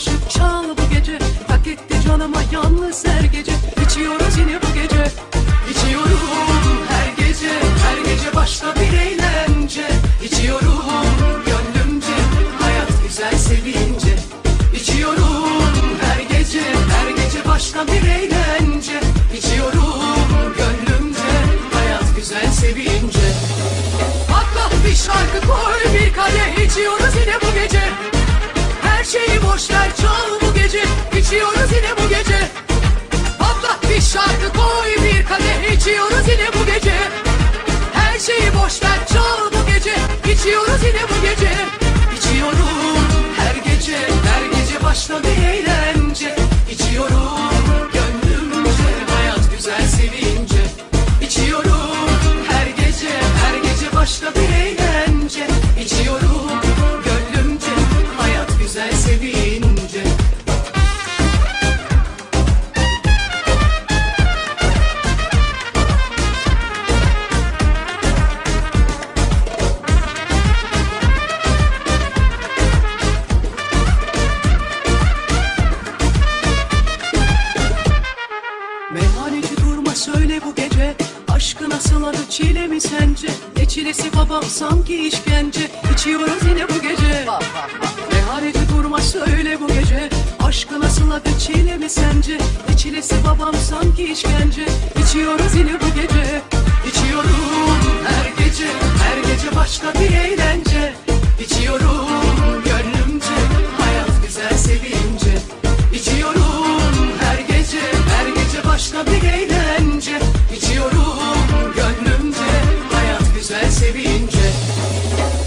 Aşık çal bu gece. Tak etti canıma yalnız her gece. İçiyoruz yine bu gece. İçiyorum her gece. Her gece başka bir eğlence. İçiyorum gönlümce. Hayat güzel sevince. İçiyorum her gece. Her gece başka bir eğlence. İçiyorum gönlümce. Hayat güzel sevince. Patlat bir şarkı koy bir kadeh içiyoruz yine bu gece. Her şeyi boş ver her gece söyle bu gece Aşkı nasıl adı çile mi sence? Ne çilesi babam sanki işkence. İçiyoruz yine bu gece. Meyhaneci durma söyle bu gece. Aşkı nasıl adı çile mi sence? Ne çilesi babam sanki işkence. İçiyoruz yine bu sevince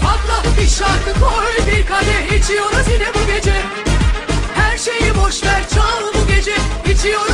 Patlat bir şarkı koy bir kadeh içiyoruz yine bu gece. Her şeyi boş ver çal bu gece. İçiyoruz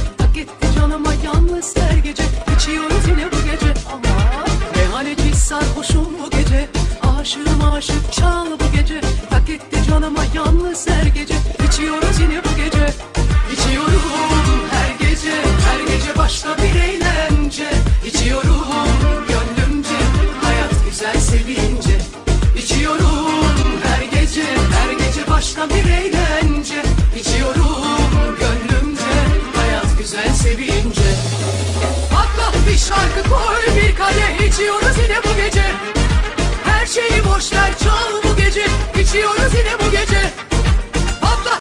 çal bu gece. Tak etti canıma yalnız her gece. İçiyoruz yine bu gece. İçiyorum her gece. Her gece başka bir eğlence. İçiyorum gönlümce. Hayat güzel sevince. İçiyorum her gece. Her gece başka bir eğlence. İçiyorum gönlümce. Hayat güzel sevince. Patlat bir şarkı koy bir kadeh içiyoruz yine bu gece şeyi boşlar çal bu gece İçiyoruz yine bu gece.